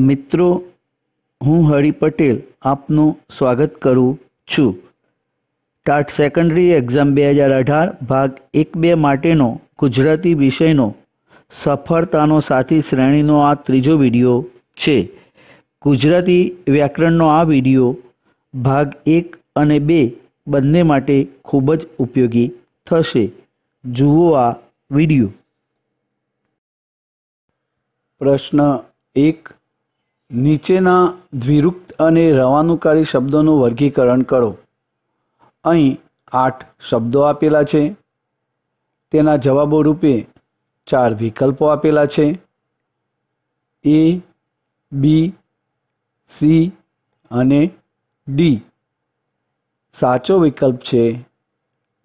મિત્રો, હું હરિ પટેલ આપનું સ્વાગત કરું છું. ટાટ સેકન્ડરી એક્ઝામ બે હજાર અઢાર ભાગ એક બે માટેનો ગુજરાતી વિષયનો સફળતાનો સાથી શ્રેણીનો આ ત્રીજો વિડિયો છે. ગુજરાતી વ્યાકરણનો આ વિડિયો ભાગ એક અને બે બંને માટે ખૂબ જ ઉપયોગી થશે. જુઓ આ વિડિયો. પ્રશ્ન એક. નીચેના દ્વિરુક્ત અને રવાનુકારી શબ્દોનું વર્ગીકરણ કરો. અહીં આઠ શબ્દો આપેલા છે. તેના જવાબો રૂપે ચાર વિકલ્પો આપેલા છે. એ, બી, સી અને ડી. સાચો વિકલ્પ છે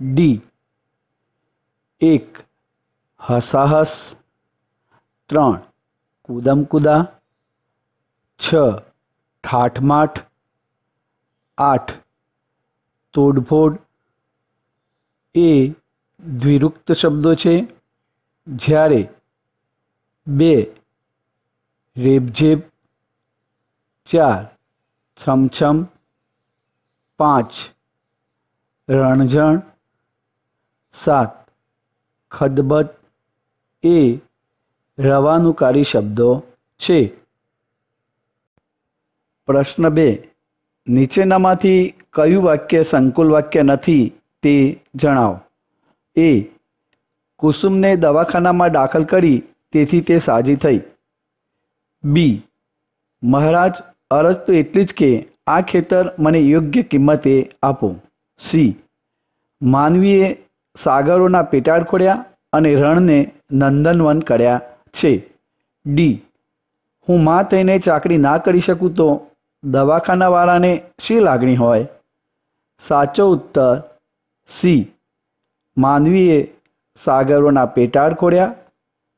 ડી. એક હસાહસ. ત્રણ કૂદમકૂદા. છ ઠાઠમાઠ આઠ, તોડફોડ. એ દ્વિરુક્ત શબ્દો છે. જ્યારે બે, રેબઝેબ. ચાર, છમછમ. પાંચ, રણઝણ. સાત, ખદબદ. એ રવાનુકારી શબ્દો છે. પ્રશ્ન બે. નીચેનામાંથી કયું વાક્ય સંકુલ વાક્ય નથી તે જણાવો. એ. કુસુમને દવાખાનામાં દાખલ કરી તેથી તે સાજી થઈ. બી. મહારાજ, અરજ તો એટલી જ કે આ ખેતર મને યોગ્ય કિંમતે આપો. સી. માનવીએ સાગરોના પેટાળ ખોડ્યા અને રણને નંદનવન કર્યા છે. ડી. હું માં થઈને ચાકરી ના કરી શકું તો દવાખાનાવાળાને શી લાગણી હોય? સાચો ઉત્તર, સી. માનવીએ સાગરોના પેટાળ ખોડ્યા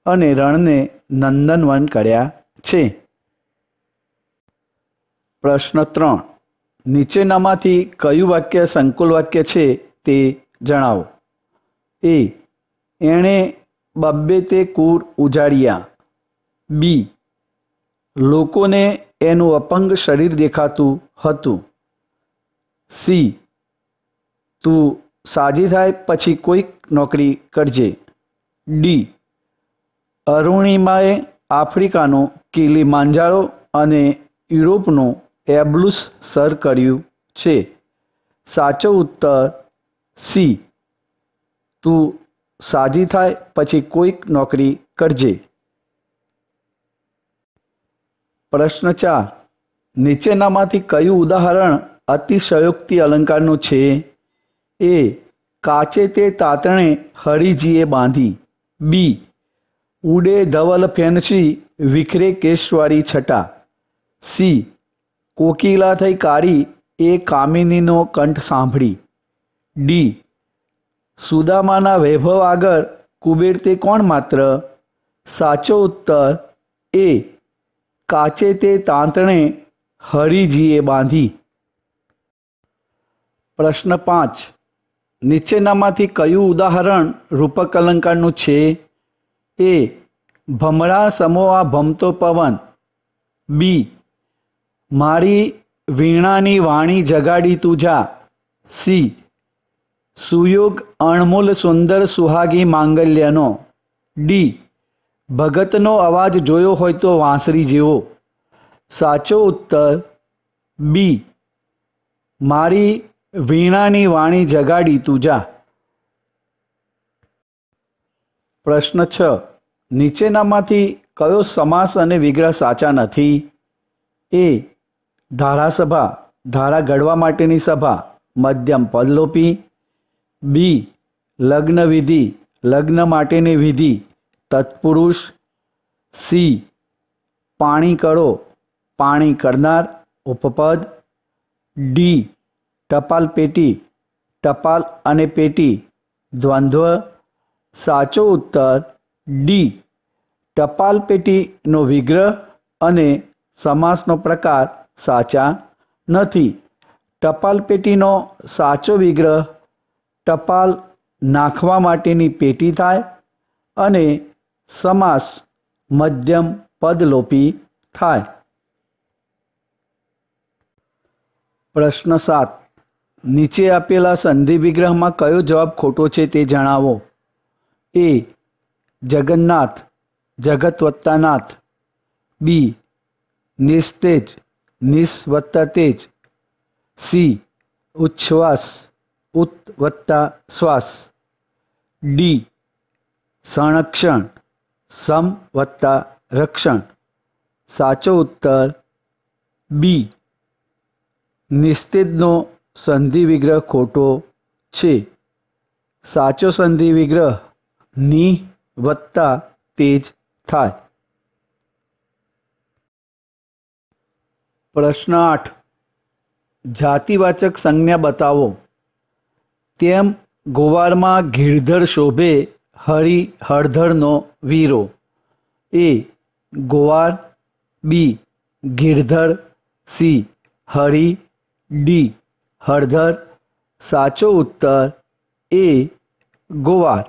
અને રણને નંદનવન કર્યા છે. પ્રશ્ન ત્રણ. નીચેનામાંથી કયું વાક્ય સંકુલ વાક્ય છે તે જણાવો. એ. એણે બબ્બે તે કૂર ઉજાડ્યા બી. લોકોને એનું અપંગ શરીર દેખાતું હતું. સી, તું સાજી થાય પછી કોઈક નોકરી કરજે. ડી, અરુણિમાએ આફ્રિકાનો કિલી માંજારો અને યુરોપનો એબ્લુસ સર કર્યું છે. સાચો ઉત્તર, સી, તું સાજી થાય પછી કોઈક નોકરી કરજે. પ્રશ્ન ચાર. નીચેનામાંથી કયું ઉદાહરણ અતિશયોક્તિ અલંકારનું છે? એ. કાચે તે તાતણે હરિજીએ બાંધી. બી. ઉડે ધવલ ફેનસી વિખરે કેશવાળી છટા. સી. કોકિલા થઈ કારી એ કામિનીનો કંઠ સાંભળી. ડી. સુદામાના વૈભવ આગળ કુબેર તે કોણ માત્ર? સાચો ઉત્તર એ કાચે તે તાંતણે હરિજીએ બાંધી. પ્રશ્ન પાંચ. નીચેનામાંથી કયું ઉદાહરણ રૂપક અલંકારનું છે? એ. ભમરા સમોઆ ભમતો પવન. બી. મારી વીણાની વાણી જગાડી તું જા. સી. સુયોગ અણમૂલ સુંદર સુહાગી માંગલ્યનો. ડી. ભગતનો અવાજ જોયો હોય તો વાંસળી જેવો. સાચો ઉત્તર, બી, મારી વીણાની વાણી જગાડી તું જા. પ્રશ્ન છ. નીચેનામાંથી કયો સમાસ અને વિગ્રહ સાચા નથી? એ, ધારાસભા, ધારા ઘડવા માટેની સભા, મધ્યમ પદલોપી. બી લગ્ન વિધિ લગ્ન માટેની વિધિ. તત્પુરુષ સી. પાણી કરો, પાણી કરનાર, ઉપપદ. ડી. ટપાલ પેટી, ટપાલ અને પેટી. દ્વંદ્વ. સાચો ઉત્તર, ડી. ટપાલ પેટીનો વિગ્રહ અને સમાસનો પ્રકાર સાચા નથી. ટપાલ પેટીનો સાચો વિગ્રહ ટપાલ નાખવા માટેની પેટી થાય અને समास, मध्यम, पदलोपी थाय प्रश्न सात, नीचे आपेला संधि विग्रह में क्यों जवाब खोटो ते जनावो ए जगन्नाथ जगतवत्तानाथ बी निस्तेज निस्वत्ताज सी उच्छ्वास उत्वत्ता श्वास डी संरक्षण સમ વત્તા રક્ષણ. સાચો ઉત્તર બી નિસ્તેજનો સંધિ વિગ્રહ ખોટો છે. સાચો સંધિ વિગ્રહની વત્તા તેજ થાય. પ્રશ્ન આઠ. જાતિવાચક સંજ્ઞા બતાવો. તેમ ગોવાળમાં ઘીરધર શોભે હરિ હળધરનો વીરો. A ગોવાળ B Girdhar, C Hari, D Haldhar. સાચો ઉત્તર, એ ગોવાળ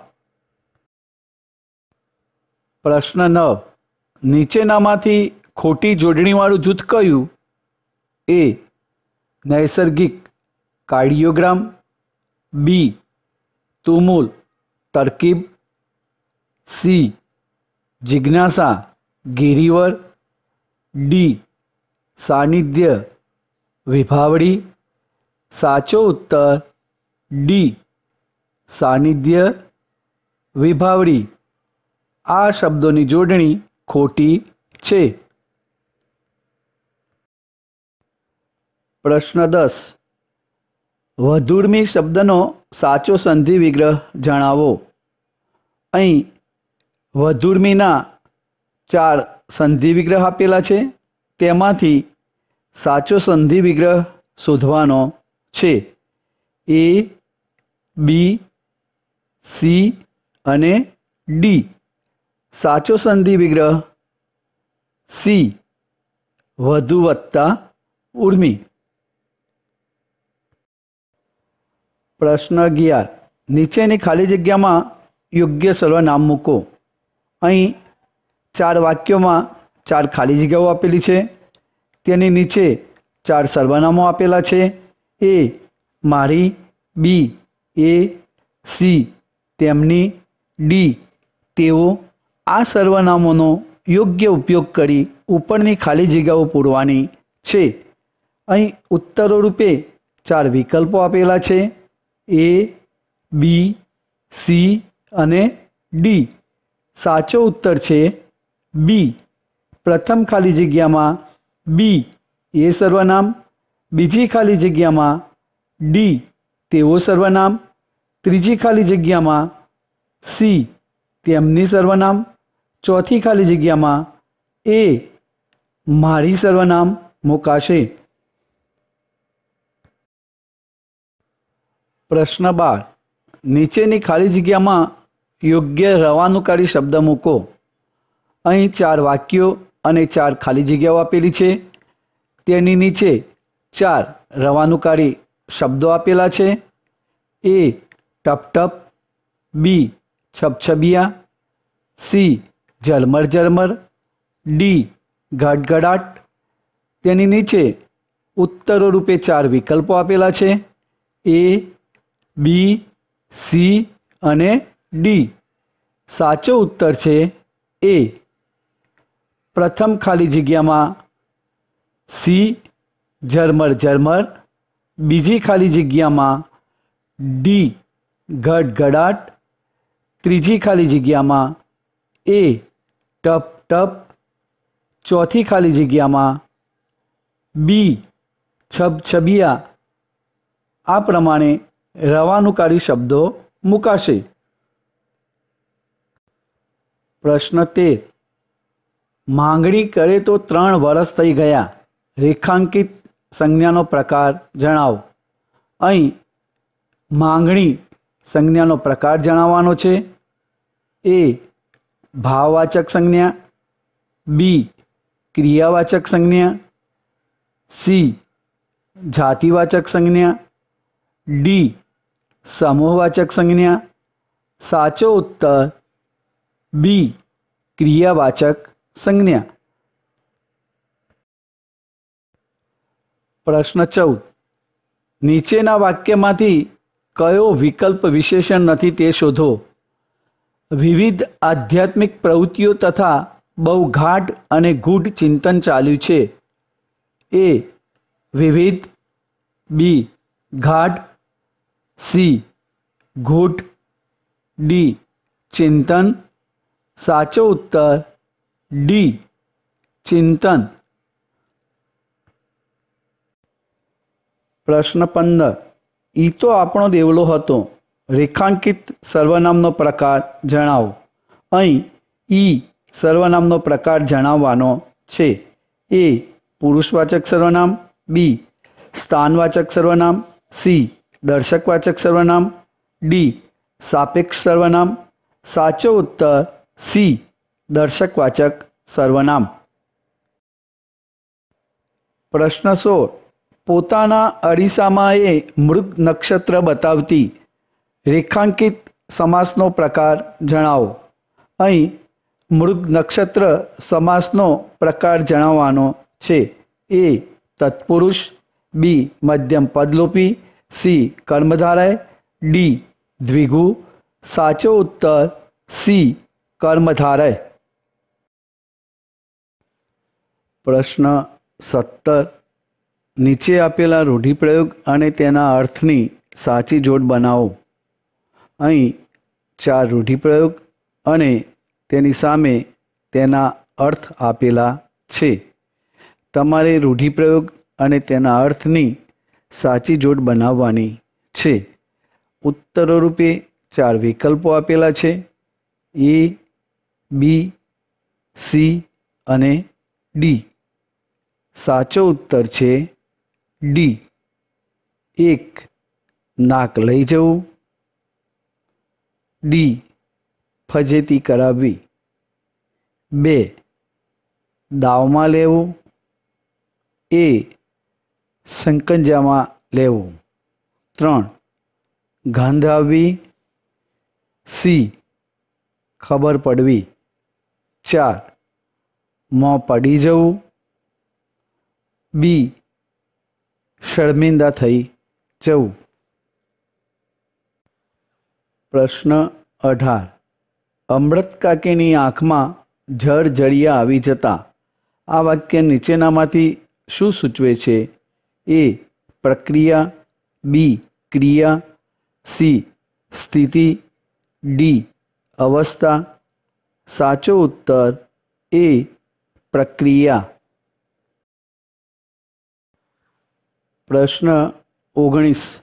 પ્રશ્ન નવ. નીચેનામાંથી ખોટી જોડણીવાળું જૂથ કયું? એ નૈસર્ગિક કાર્ડિયોગ્રામ, બી તુમુલ, તરકીબ સી. જિજ્ઞાસા, ગિરિવર. ડી. સાનિધ્ય, વિભાવડી. સાચો ઉત્તર, ડી. સાનિધ્ય, વિભાવડી. આ શબ્દોની જોડણી ખોટી છે. પ્રશ્ન દસ. વધુર્મી શબ્દનો સાચો સંધિ વિગ્રહ જણાવો. અહીં વધુર્મીના ચાર સંધિ વિગ્રહ આપેલા છે. તેમાંથી સાચો સંધિ વિગ્રહ શોધવાનો છે. એ, બી, સી અને ડી. સાચો સંધિ વિગ્રહ સી વધુ વત્તા ઉર્મી. પ્રશ્ન અગિયાર. નીચેની ખાલી જગ્યામાં યોગ્ય સર્વનામ મૂકો. અહીં ચાર વાક્યોમાં ચાર ખાલી જગ્યાઓ આપેલી છે. તેની નીચે ચાર સર્વનામો આપેલા છે. એ, મારી, બી, એ, સી, તેમની, ડી. તેઓ આ સર્વનામોનો યોગ્ય ઉપયોગ કરી ઉપરની ખાલી જગ્યાઓ પૂરવાની છે. અહીં ઉત્તરો રૂપે ચાર વિકલ્પો આપેલા છે. એ, બી, સી અને ડી. સાચો ઉત્તર છે બી. પ્રથમ ખાલી જગ્યામાં બી એ સર્વનામ, બીજી ખાલી જગ્યામાં ડી તેઓ સર્વનામ, ત્રીજી ખાલી જગ્યામાં સી તેમની સર્વનામ, ચોથી ખાલી જગ્યામાં એ મારી સર્વનામ મુકાશે. પ્રશ્ન બાર. નીચેની ખાલી જગ્યામાં યોગ્ય રવાનુકારી શબ્દ મૂકો. અહીં ચાર વાક્યો અને ચાર ખાલી જગ્યાઓ આપેલી છે. તેની નીચે ચાર રવાનુકારી શબ્દો આપેલા છે. એ ટપ ટપ, બી છબછબિયા, સી ઝરમર ઝરમર, ડી ગડગડાટ તેની નીચે ઉત્તરો રૂપે ચાર વિકલ્પો આપેલા છે. એ, બી, સી અને ડી. સાચો ઉત્તર છે એ. પ્રથમ ખાલી જગ્યામાં સી. ઝરમર ઝરમર. બીજી ખાલી જગ્યામાં ડી. ગડગડાટ ત્રીજી ખાલી જગ્યામાં એ. ટપ ટપ. ચોથી ખાલી જગ્યામાં બી. છબછબિયા આ પ્રમાણે રવાનુકારી શબ્દો મુકાશે. પ્રશ્ન તેર. માંગણી કરે તો ત્રણ વર્ષ થઈ ગયા. રેખાંકિત સંજ્ઞાનો પ્રકાર જણાવો. અહીં માંગણી સંજ્ઞાનો પ્રકાર જણાવવાનો છે. એ ભાવવાચક સંજ્ઞા, બી ક્રિયાવાચક સંજ્ઞા, સી જાતિવાચક સંજ્ઞા, ડી સમૂહવાચક સંજ્ઞા. સાચો ઉત્તર બી, ક્રિયાવાચક સંજ્ઞા. પ્રશ્ન ચૌદ. નીચેના વાક્યમાંથી કયો વિકલ્પ વિશેષણ નથી તે શોધો. વિવિધ આધ્યાત્મિક પ્રવૃત્તિઓ તથા બહુ ગાઢ અને ગૂઢ ચિંતન ચાલ્યું છે. એ, વિવિધ. બી, ગાઢ. સી ઘૂટ ડી, ચિંતન. સાચો ઉત્તર ડી, ચિંતન. પ્રશ્ન પંદર. ઈ તો આપણો દેવલો હતો. રેખાંકિત સર્વનામનો પ્રકાર જણાવો. અહીં ઈ સર્વનામનો પ્રકાર જણાવવાનો છે. એ પુરુષવાચક સર્વનામ, બી સ્થાનવાચક સર્વનામ, સી દર્શકવાચક સર્વનામ, ડી સાપેક્ષ સર્વનામ. સાચો ઉત્તર સી દર્શકવાચક સર્વનામ. પ્રશ્ન સોળ. પોતાના અરીસામાં એ મૃગ નક્ષત્ર બતાવતી રેખાંકિત સમાસનો પ્રકાર જણાવો. અહીં મૃગ નક્ષત્ર સમાસનો પ્રકાર જણાવવાનો છે. એ તત્પુરુષ, બી મધ્યમ પદલોપી, સી કર્મધારય, ડી દ્વિગુ, સાચો ઉત્તર સી કર્મધારય. પ્રશ્ન સત્તર. નીચે આપેલા રૂઢિપ્રયોગ અને તેના અર્થની સાચી જોડ બનાવો. અહીં ચાર રૂઢિપ્રયોગ અને તેની સામે તેના અર્થ આપેલા છે. તમારે રૂઢિપ્રયોગ અને તેના અર્થની સાચી જોડ બનાવવાની છે. ઉત્તરો રૂપે ચાર વિકલ્પો આપેલા છે. એ બી, સી અને ડી. સાચો ઉત્તર છે ડી. એક, નાક લઈ જવું. ડી, ફજેતી કરાવવી. બે, દાવમાં લેવું. એ, સંકંજામાં લેવું. ત્રણ ગંધ આવવી સી, ખબર પડવી. ચાર. મોં પડી જવું. બી શર્મિંદા થઈ જવું. પ્રશ્ન અઢાર. અમૃત કાકીની આંખમાં જળજળિયા આવી જતા આ વાક્ય નીચેનામાંથી શું સૂચવે છે? એ પ્રક્રિયા, બી ક્રિયા, સી સ્થિતિ, ડી અવસ્થા સાચો ઉત્તર એ પ્રક્રિયા. પ્રશ્ન ઓગણીસ.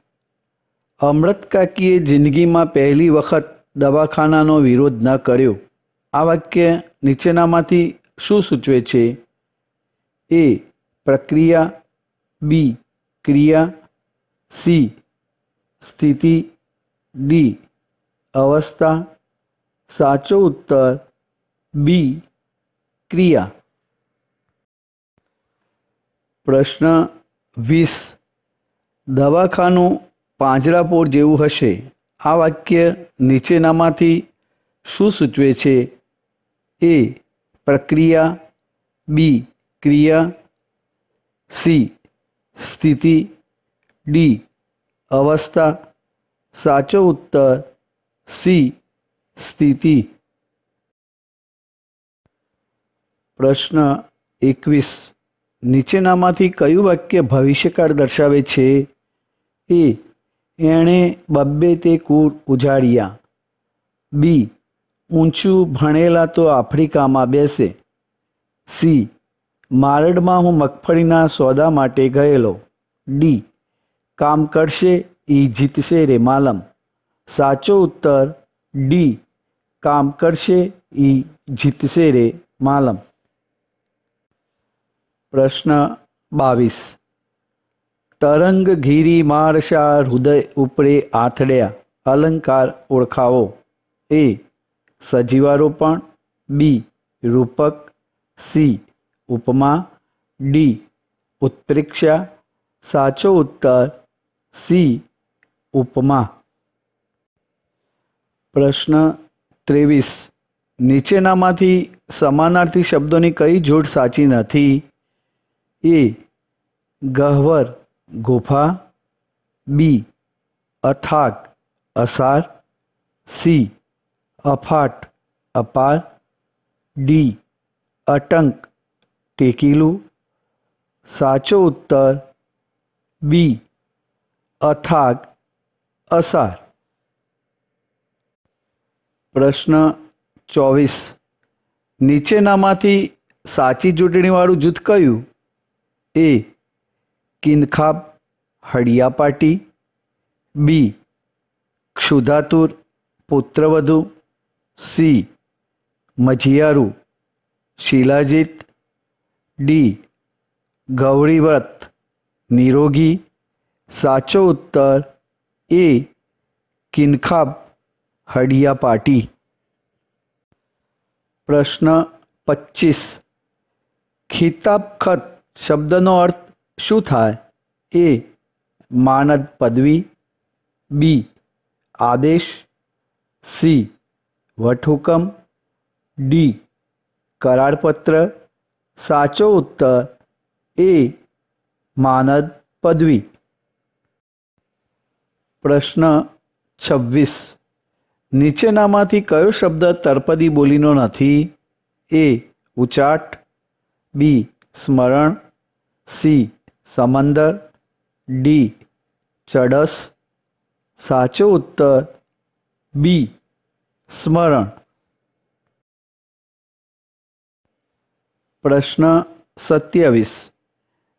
અમૃત કાકીએ જિંદગીમાં પહેલી વખત દવાખાનાનો વિરોધ ન કર્યો. આ વાક્ય નીચેનામાંથી શું સૂચવે છે? એ પ્રક્રિયા, બી ક્રિયા, સી સ્થિતિ, ડી અવસ્થા. સાચો ઉત્તર બી, ક્રિયા. પ્રશ્ન વીસ. દવાખાનું પાંજરાપોળ જેવું હશે. આ વાક્ય નીચેનામાંથી શું સૂચવે છે? એ, પ્રક્રિયા. બી, ક્રિયા. સી, સ્થિતિ. ડી, અવસ્થા. સાચો ઉત્તર, સી, સ્થિતિ. પ્રશ્ન એકવીસ. નીચેનામાંથી કયું વાક્ય ભવિષ્યકાળ દર્શાવે છે? એ. એણે બબ્બે તે કૂર ઉજાડ્યા બી. ઊંચું ભણેલા તો આફ્રિકામાં બેસે. સી. મારડમાં હું મગફળીના સોદા માટે ગયેલો. ડી. કામ કરશે એ જીતશે રે માલમ. સાચો ઉત્તર, ડી. કામ કરશે એ જીતશે રે માલમ. પ્રશ્ન બાવીસ. તરંગ ઘીરી મારશા હૃદય ઉપરે આથડ્યા. અલંકાર ઓળખાવો. એ. સજીવારોપણ. બી. રૂપક. સી. ઉપમા. ડી. ઉત્પ્રેક્ષા. સાચો ઉત્તર. સી. ઉપમા. પ્રશ્ન ત્રેવીસ. નીચેનામાંથી સમાનાર્થી શબ્દોની કઈ જોડ સાચી નથી? એ ગહ્વર, ગુફા, બી, અથાગ, અસાર, સી, અફાટ, અપાર, ડી, અટંક, ટેકીલું, સાચો ઉત્તર, બી, અથાગ, અસાર. પ્રશ્ન ચોવીસ. નીચેનામાંથી સાચી ચૂંટણીવાળું જૂથ કયું? એ. કિનખાબ હડિયાપાટી બી. ક્ષુધાતુર, પુત્રવધુ. સી. મજિયારુ, શિલાજીત. ડી. ગૌરીવ્રત, નિરોગી. સાચો ઉત્તર, એ. કિનખાબ હડિયાપાટી પ્રશ્ન પચીસ. ખિતાબ ખત શબ્દનો અર્થ શું થાય એ માનદ પદવી બી આદેશ સી વટહુકમ ડી કરારપત્ર સાચો ઉત્તર એ માનદ પદવી પ્રશ્ન છવ્વીસ નીચેનામાંથી કયો શબ્દ તળપદી બોલીનો નથી એ ઉચાટ બી સ્મરણ સી, સમંદર. ડી, ચડસ. સાચો ઉત્તર, બી, સ્મરણ. પ્રશ્ન સત્યાવીસ.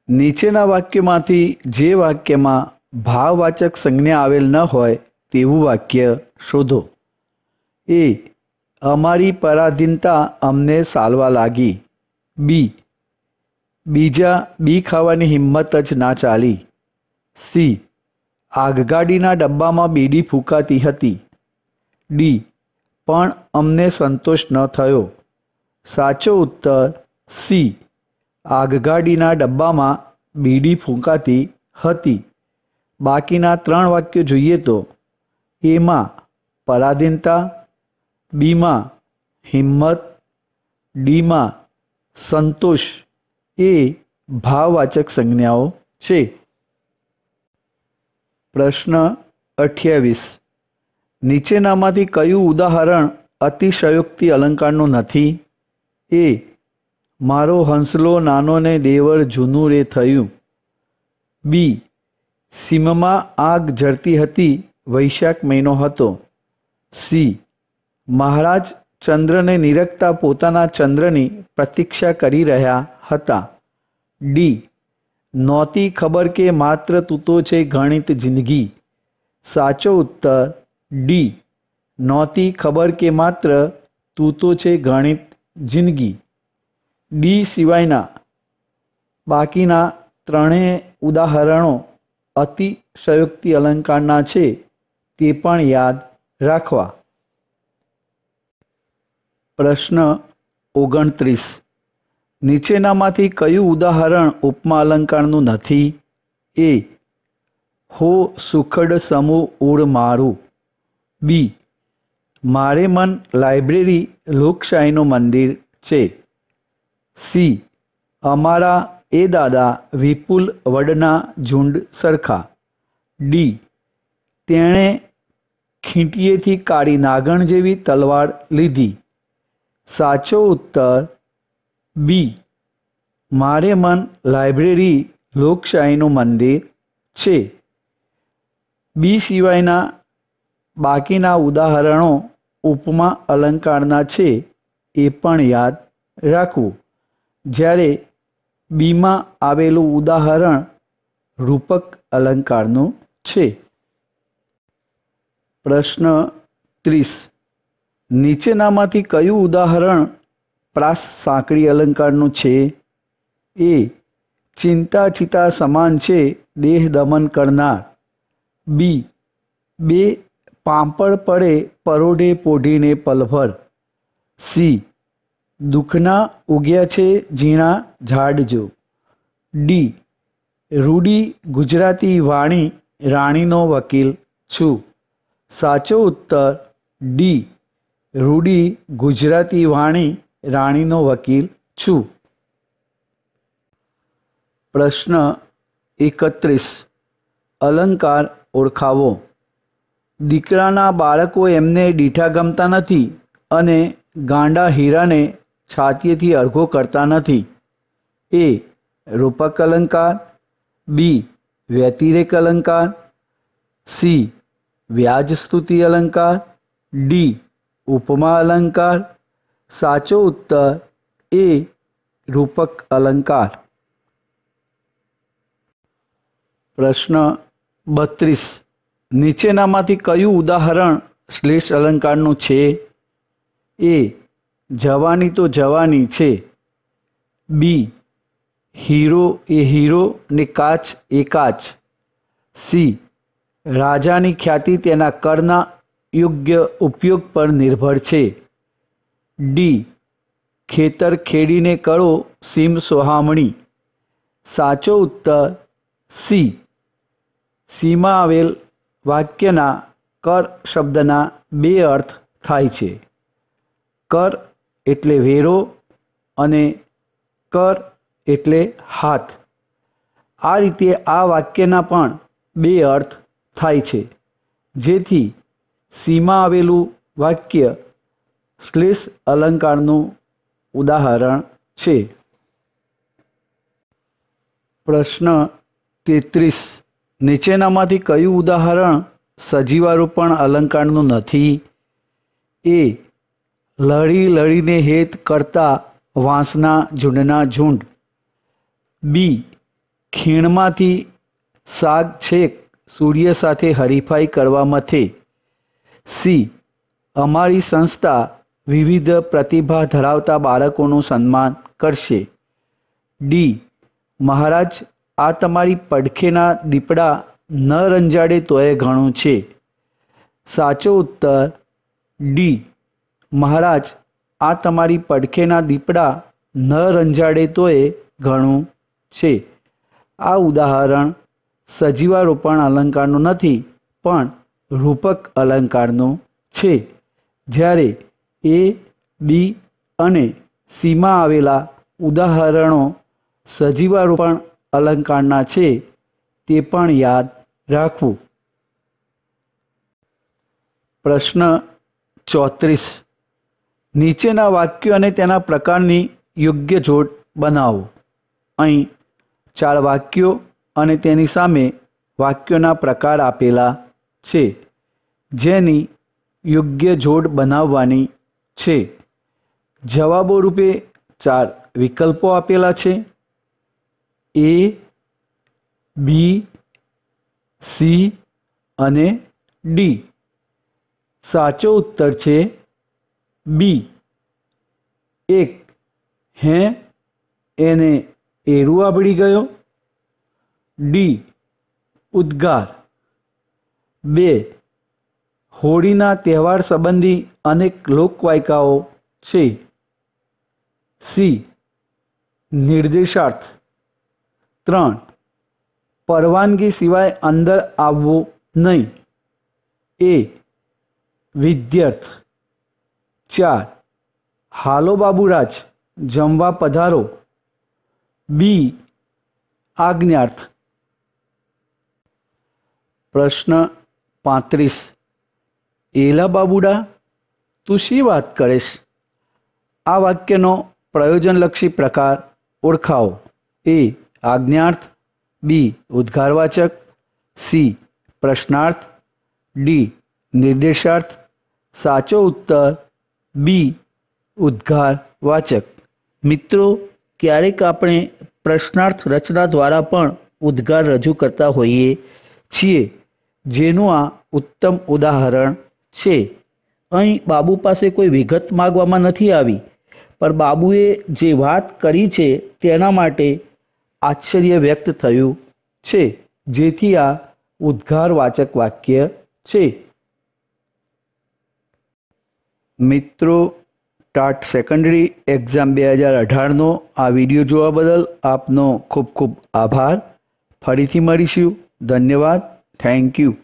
નીચેના વાક્યમાંથી જે વાક્યમાં ભાવવાચક સંજ્ઞા આવેલ ન હોય તેવું વાક્ય શોધો. એ, અમારી પરાધીનતા અમને સાલવા લાગી. બી બીજા બી ખાવાની હિંમત જ ના ચાલી. સી. આગગાડીના ડબ્બામાં બીડી ફૂંકાતી હતી. ડી. પણ અમને સંતોષ ન થયો. સાચો ઉત્તર, સી. આગગાડીના ડબ્બામાં બીડી ફૂંકાતી હતી. બાકીના ત્રણ વાક્યો જોઈએ તો. એમાં પરાધીનતા બીમાં હિંમત ડીમાં સંતોષ. એ ભાવવાચક સંજ્ઞાઓ છે. પ્રશ્ન અઠ્યાવીસ. નીચેનામાંથી કયું ઉદાહરણ અતિશયોક્તિ અલંકારનું નથી? એ, મારો હંસલો નાનો ને દેવર જૂનું રે થયું. બી, સીમમાં આગ જળતી હતી વૈશાખ મહિનો હતો. સી, મહારાજ ચંદ્રને નિરખતા પોતાના ચંદ્રની પ્રતીક્ષા કરી રહ્યા હતા. ડી. નહોતી ખબર કે માત્ર તૂતો છે ગણિત જિંદગી. સાચો ઉત્તર, ડી. નહોતી ખબર કે માત્ર તૂતો છે ગણિત જિંદગી. ડી સિવાયના બાકીના ત્રણેય ઉદાહરણો અતિશયોક્તિ અલંકારના છે તે પણ યાદ રાખવા. પ્રશ્ન ઓગણત્રીસ. નીચેનામાંથી કયું ઉદાહરણ ઉપમા અલંકારનું નથી? એ. હો સુખડ સમૂહ ઉડ મારું. બી. મારે મન લાઇબ્રેરી લોકશાહીનું મંદિર છે. સી. અમારા એ દાદા વિપુલ વડના ઝુંડ સરખા. ડી. તેણે ખીંટીએથી કાળી નાગણ જેવી તલવાર લીધી. સાચો ઉત્તર બી મારે મન લાઇબ્રેરી લોકશાહીનું મંદિર છે. બી સિવાયના બાકીના ઉદાહરણો ઉપમા અલંકારના છે એ પણ યાદ રાખવું. જ્યારે બીમાં આવેલું ઉદાહરણ રૂપક અલંકારનું છે. પ્રશ્ન ત્રીસ. નીચેનામાંથી કયું ઉદાહરણ પ્રાસ સાંકડી અલંકારનું છે? એ ચિંતા ચિતા સમાન છે, દેહ દમન કરનાર. બી, બે, પાંપડ પડે, પરોઢે પોઢીને પલભર. સી, દુઃખના ઉગ્યા છે, ઝીણા ઝાડજો. ડી, રૂડી ગુજરાતી વાણી, રાણીનો વકીલ છું. સાચો ઉત્તર, ડી રૂડી ગુજરાતી વાણી રાણીનો વકીલ છું. પ્રશ્ન એકત્રીસ. અલંકાર ઓળખાવો. દીકરાના બાળકો એમને દીઠા ગમતા નથી અને ગાંડા હીરાને છાતીએથી અરઘો કરતા નથી. એ રૂપક અલંકાર, બી વ્યતિરેક અલંકાર, સી વ્યાજ સ્તુતિ અલંકાર, ડી ઉપમા અલંકાર, સાચો ઉત્તર એ રૂપક અલંકાર. પ્રશ્ન બત્રીસ. નીચેનામાંથી કયું ઉદાહરણ શ્લેષ અલંકારનું છે? એ, જવાની તો જવાની છે. બી, હીરો એ હીરો ને કાચ એ કાચ. સી, રાજાની ખ્યાતિ તેના કરના યોગ્ય ઉપયોગ પર નિર્ભર છે. ડી. ખેતર ખેડીને કરો સીમ સોહામણી. સાચો ઉત્તર, સી. સીમાં આવેલ વાક્યના કર શબ્દના બે અર્થ થાય છે. કર એટલે વેરો અને કર એટલે હાથ. આ રીતે આ વાક્યના પણ બે અર્થ થાય છે. જેથી સીમાં આવેલું વાક્ય શ્લેષ અલંકારનું ઉદાહરણ છે. પ્રશ્ન તેત્રીસ. નીચેનામાંથી કયું ઉદાહરણ સજીવારૂપણ અલંકારનું નથી? એ. લડી લડીને હેત કરતા વાંસના ઝૂંડના ઝૂંડ. બી. ખીણમાંથી સાગ છેક સૂર્ય સાથે હરીફાઈ કરવા મથે. સી. અમારી સંસ્થા વિવિધ પ્રતિભા ધરાવતા બાળકોનું સન્માન કરશે. ડી. મહારાજ, આ તમારી પડખેના દીપડા ન રંજાડે તોય ઘણું છે. સાચો ઉત્તર, ડી. મહારાજ, આ તમારી પડખેના દીપડા ન રંજાડે તોય ઘણું છે. આ ઉદાહરણ સજીવારોપણ અલંકારનું નથી, પણ રૂપક અલંકારનો છે. જ્યારે એ, બી અને સીમાં આવેલા ઉદાહરણો સજીવારોપણ અલંકારના છે, તે પણ યાદ રાખવું. પ્રશ્ન ચોત્રીસ. નીચેના વાક્યો અને તેના પ્રકારની યોગ્ય જોડ બનાવો. અહીં ચાર વાક્યો અને તેની સામે વાક્યોના પ્રકાર આપેલા છે, જેની યોગ્ય જોડ બનાવવાની છે. જવાબો રૂપે ચાર વિકલ્પો આપેલા છે. એ, બી, સી અને ડી. સાચો ઉત્તર છે બી. એક, હે, એને એરું આવડી ગયો. ડી, ઉદ્ગાર. બે, હોળીના તહેવાર સંબંધી અનેક લોકવાયકાઓ છે. સી, નિર્દેશાર્થ. ત્રણ, પરવાનગી સિવાય અંદર આવવું નહીં. એ, વિદ્યાર્થ. ચાર, હાલો બાબુરાજ, જમવા પધારો. બી, આજ્ઞાર્થ. પ્રશ્ન પાંત્રીસ. એલા બાબુડા, તું શી વાત કરીશ? આ વાક્યનો પ્રયોજનલક્ષી પ્રકાર ઓળખાવો. એ આજ્ઞાર્થ, બી ઉદ્ગારવાચક સી પ્રશ્નાર્થ, ડી નિર્દેશાર્થ, સાચો ઉત્તર, બી ઉદ્ગારવાચક મિત્રો, ક્યારેક આપણે પ્રશ્નાર્થ રચના દ્વારા પણ ઉદ્ગાર રજૂ કરતા હોઈએ છીએ. જેનું આ ઉત્તમ ઉદાહરણ છે. અહીં બાબુ પાસે કોઈ વિગત માગવામાં નથી આવી, પણ બાબુએ જે વાત કરી છે તેના માટે આશ્ચર્ય વ્યક્ત થયું છે, જેથી આ ઉદ્ગારવાચક વાક્ય છે. મિત્રો, ટાટ સેકન્ડરી એક્ઝામ બે હજાર અઢારનો આ વીડિયો જોવા બદલ આપનો ખૂબ ખૂબ આભાર. ફરીથી મળીશું. ધન્યવાદ. Thank you.